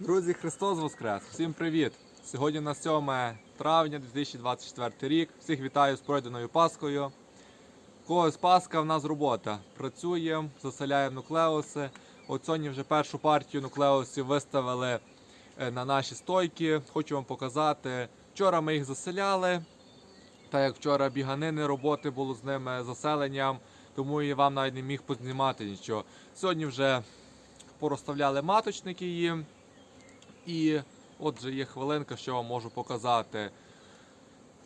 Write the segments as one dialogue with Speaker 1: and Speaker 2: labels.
Speaker 1: Друзі, Христос Воскрес! Всім привіт! Сьогодні на 7 травня 2024 рік. Всіх вітаю з пройденою Паскою. Когось Пасха, в нас робота. Працюємо, заселяємо нуклеуси. От сьогодні вже першу партію нуклеусів виставили е, на наші стойки. Хочу вам показати. Вчора ми їх заселяли. Та як вчора біганини роботи було з ними заселенням, тому і вам навіть не міг познімати нічого. Сьогодні вже порозставляли маточники їм. І отже є хвилинка, що вам можу показати.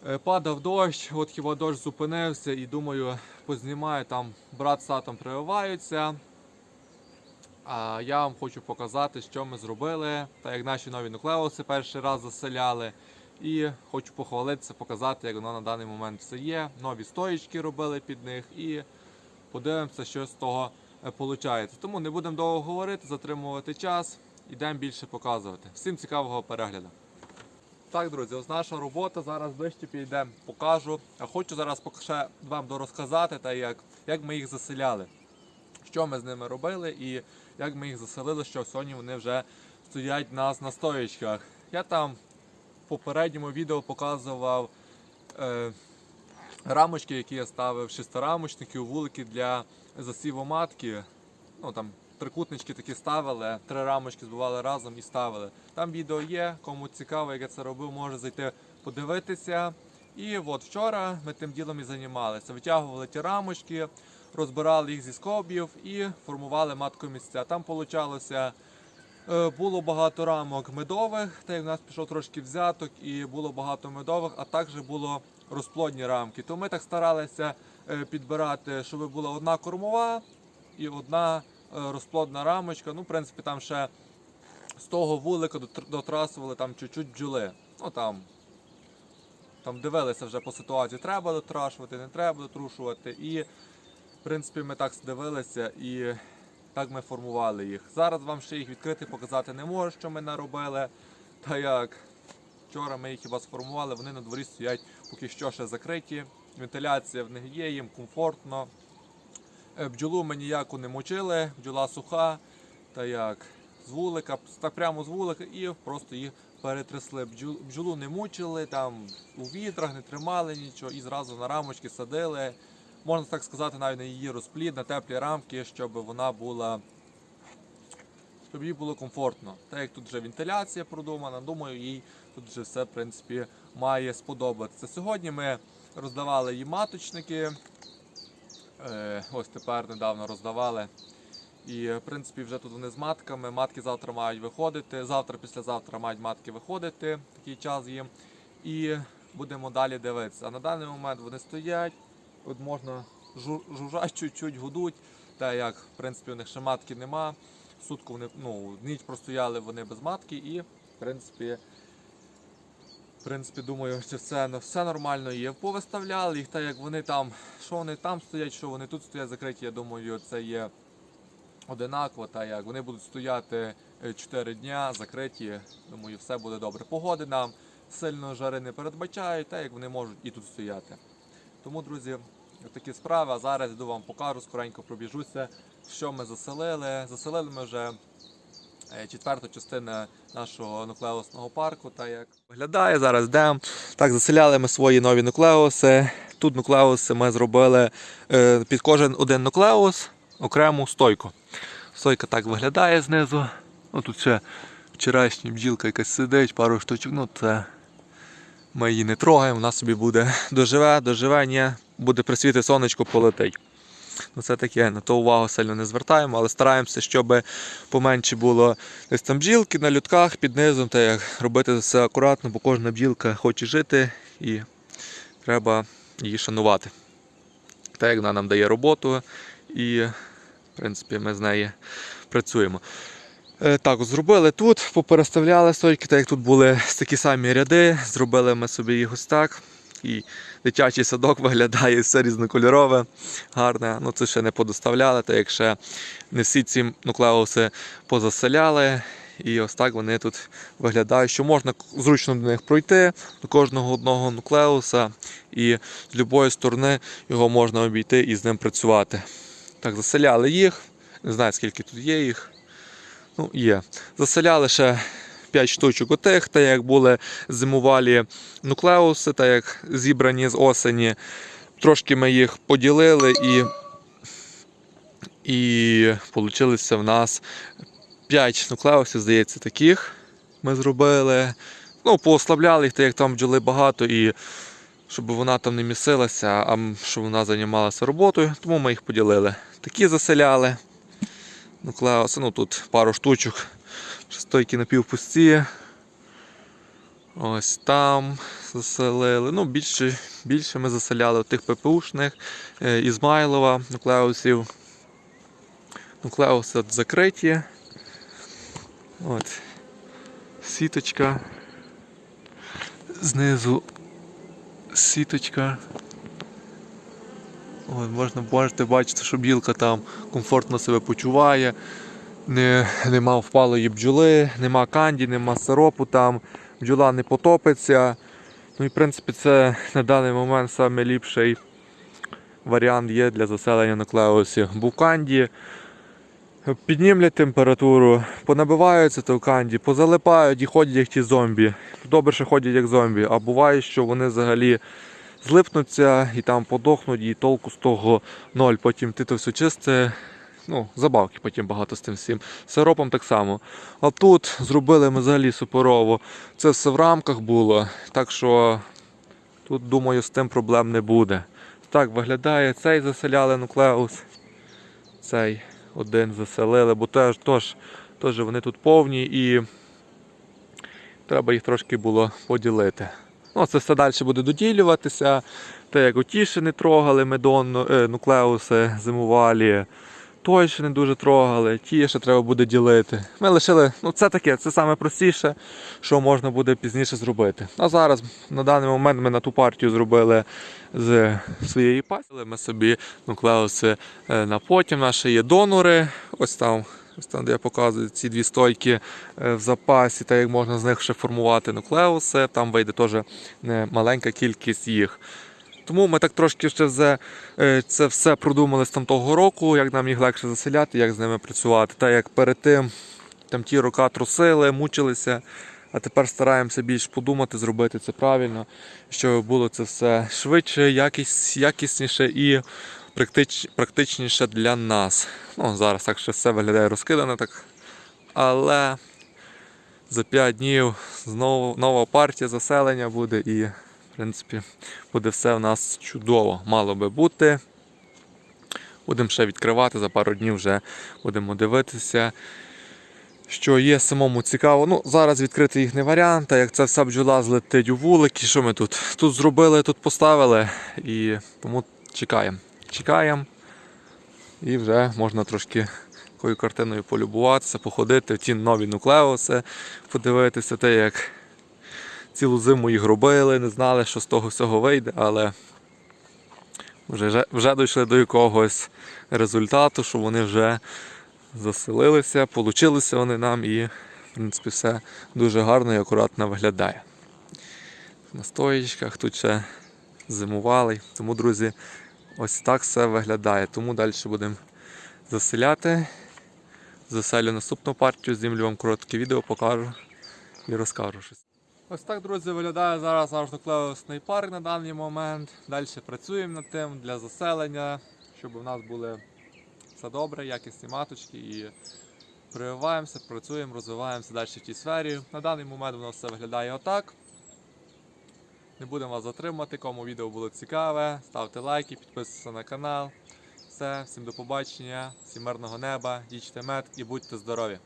Speaker 1: Е, Падав дощ, от хіба дощ зупинився, і думаю, познімаю там брат з татом прививаються. А я вам хочу показати, що ми зробили, та як наші нові нуклеуси перший раз заселяли. І хочу похвалитися, показати, як воно на даний момент все є. Нові стоїчки робили під них і подивимося, що з того виходить. Тому не будемо довго говорити, затримувати час. Йдемо більше показувати. Всім цікавого перегляду. Так, друзі, ось наша робота. Зараз ближче підійдемо, покажу. А хочу зараз ще вам дорозказати, та як, як ми їх заселяли, що ми з ними робили і як ми їх заселили, що сьогодні вони вже стоять у нас на стоїчках. Я там в попередньому відео показував е, рамочки, які я ставив, шестирамочники, вулики для засіву матки. Ну там трикутнички такі ставили, три рамочки збивали разом і ставили. Там відео є, кому цікаво, як я це робив, може зайти подивитися. І от вчора ми тим ділом і займалися. Витягували ті рамочки, розбирали їх зі скобів і формували маткомісця. Там получалося. е, Було багато рамок медових, та як в нас пішов трошки взяток, і було багато медових, а також було розплодні рамки. То ми так старалися е, підбирати, щоб була одна кормова і одна розплодна рамочка. Ну, в принципі, там ще з того вулика дотрасували там чуть-чуть бджоли. Ну там, там дивилися вже по ситуації, треба дотрашувати, не треба дотрушувати. І, в принципі, ми так дивилися і так ми формували їх. Зараз вам ще їх відкрити, показати не можу, що ми наробили. Та як вчора ми їх хіба сформували, вони на дворі стоять поки що ще закриті. Вентиляція в них є, їм комфортно. Е, Бджолу ми ніяку не мочили, бджола суха, та як з вулика, так прямо з вулика і просто їх перетрясли. Бджол- Бджолу не мучили, там у вітрах не тримали нічого і зразу на рамочки садили. Можна так сказати, навіть на її розплід, на теплі рамки, щоб вона була. Щоб їй було комфортно. Так як тут вже вентиляція продумана, думаю, їй тут вже все в принципі має сподобатися. Сьогодні ми роздавали їй маточники. Е, ось тепер недавно роздавали. І в принципі вже тут вони з матками. Матки завтра мають виходити. Завтра, післязавтра мають матки виходити, такий час їм. І будемо далі дивитися. А на даний момент вони стоять. От можна жу- жужжать чуть-чуть, гудуть. Та як в принципі у них ще матки нема. Сутку вони ну, ніч простояли вони без матки і в принципі. В принципі, думаю, що все, ну, все нормально є. Повиставляли їх, так як вони там, що вони там стоять, що вони тут стоять закриті, я думаю, це є одинаково. Та як вони будуть стояти 4 дня закриті. Думаю, все буде добре. Погоди нам сильно жари не передбачають, так як вони можуть і тут стояти. Тому, друзі, такі справи. А зараз йду вам покажу, скоренько пробіжуся, що ми заселили. Заселили ми вже е, четверту частину нашого нуклеусного парку. Та як виглядає зараз йдемо. Так, заселяли ми свої нові нуклеуси. Тут нуклеуси ми зробили е, під кожен один нуклеус окрему стойку. Стойка так виглядає знизу. Ну, тут ще вчорашня бджілка якась сидить, пару штучок. Ну, це ми її не трогаємо, вона собі буде доживе, доживе, ні, буде присвіти сонечко, полетить. Ну, це таке, на то увагу сильно не звертаємо, але стараємося, щоб поменше було десь там бджілки на людках під низом, та як робити все акуратно, бо кожна бджілка хоче жити і треба її шанувати. Так як вона нам дає роботу, і в принципі ми з нею працюємо. Е, Так, зробили тут, попереставляли стойки, так як тут були такі самі ряди, зробили ми собі їх ось так. І дитячий садок виглядає все різнокольорове, гарне. Ну це ще не подоставляли, так як ще не всі ці нуклеуси позаселяли. І ось так вони тут виглядають, що можна зручно до них пройти, до кожного одного нуклеуса, і з будь-якої сторони його можна обійти і з ним працювати. Так, заселяли їх. Не знаю, скільки тут є їх. Ну, є. Заселяли ще 5 штучок отих, та як були зимувалі нуклеуси, та як зібрані з осені. Трошки ми їх поділили і, і получилися в нас 5 нуклеусів, здається, таких ми зробили. Ну, поослабляли їх, так як там бджоли багато, і щоб вона там не місилася, а щоб вона займалася роботою, тому ми їх поділили. Такі заселяли. Нуклеуси, ну тут пару штучок. Стойки напівпусті. Ось там заселили. Ну, більше, більше ми заселяли тих ППУшних, е, Ізмайлова, нуклеусів. Нуклеуси закриті. От. Сіточка. Знизу сіточка. От, можна бачити, що білка там комфортно себе почуває. Не, нема впалої бджоли, нема канді, нема сиропу там, бджола не потопиться. Ну і в принципі це на даний момент найліпший варіант є для заселення нуклеусів. Був канді, піднімлять температуру, понабиваються то в канді, позалипають і ходять як ті зомбі. Добре, що ходять як зомбі, а буває, що вони взагалі злипнуться і там подохнуть, і толку з того ноль. Потім ти то все чисте. Ну, забавки потім багато з тим всім. Сиропом так само. А тут зробили ми взагалі суперово. Це все в рамках було. Так що тут, думаю, з тим проблем не буде. Так виглядає. Цей заселяли нуклеус. Цей один заселили, бо теж, теж, теж вони тут повні і треба їх трошки було поділити. Ну, це все далі буде доділюватися. Те, як не трогали медон, е, нуклеуси зимувалі. Той ще не дуже трогали, ті ще треба буде ділити. Ми лишили, ну це таке, це саме простіше, що можна буде пізніше зробити. А зараз, на даний момент, ми на ту партію зробили з своєї пасіли. Ми собі нуклеуси е, на потім. Наші є донори. Ось там, ось там, де я показую ці дві стойки е, в запасі, та як можна з них ще формувати нуклеуси. Там вийде теж маленька кількість їх. Тому ми так трошки ще за, е, це все продумали з там того року, як нам їх легше заселяти, як з ними працювати. Та як перед тим там ті роки трусили, мучилися, а тепер стараємося більш подумати, зробити це правильно, щоб було це все швидше, якісь, якісніше і практич, практичніше для нас. Ну, зараз так ще все виглядає розкидано, так. але за 5 днів знову нова партія заселення буде і принципі, буде все в нас чудово. Мало би бути. Будемо ще відкривати, за пару днів вже будемо дивитися, що є самому цікаво. Ну, Зараз відкрити їх не варіант, а як ця вся бджола злетить у вулики, що ми тут? Тут зробили, тут поставили. І тому чекаємо. Чекаємо. І вже можна трошки такою картиною полюбуватися, походити в ті нові нуклеуси, подивитися те, як цілу зиму їх робили, не знали, що з того всього вийде, але вже, вже дійшли до якогось результату, що вони вже заселилися, получилися вони нам і, в принципі, все дуже гарно і акуратно виглядає. На стоїчках тут ще зимували. Тому, друзі, ось так все виглядає. Тому далі будемо заселяти. Заселю наступну партію, знімлю вам коротке відео, покажу і розкажу щось. Ось так, друзі, виглядає зараз наш нуклеусний парк на даний момент. Далі працюємо над тим для заселення, щоб у нас були все добре, якісні маточки і прививаємося, працюємо, розвиваємося далі в тій сфері. На даний момент воно все виглядає отак. Не будемо вас затримати, кому відео було цікаве. Ставте лайки, підписуйтесь на канал. Все, всім до побачення, всім мирного неба, їжте мед і будьте здорові!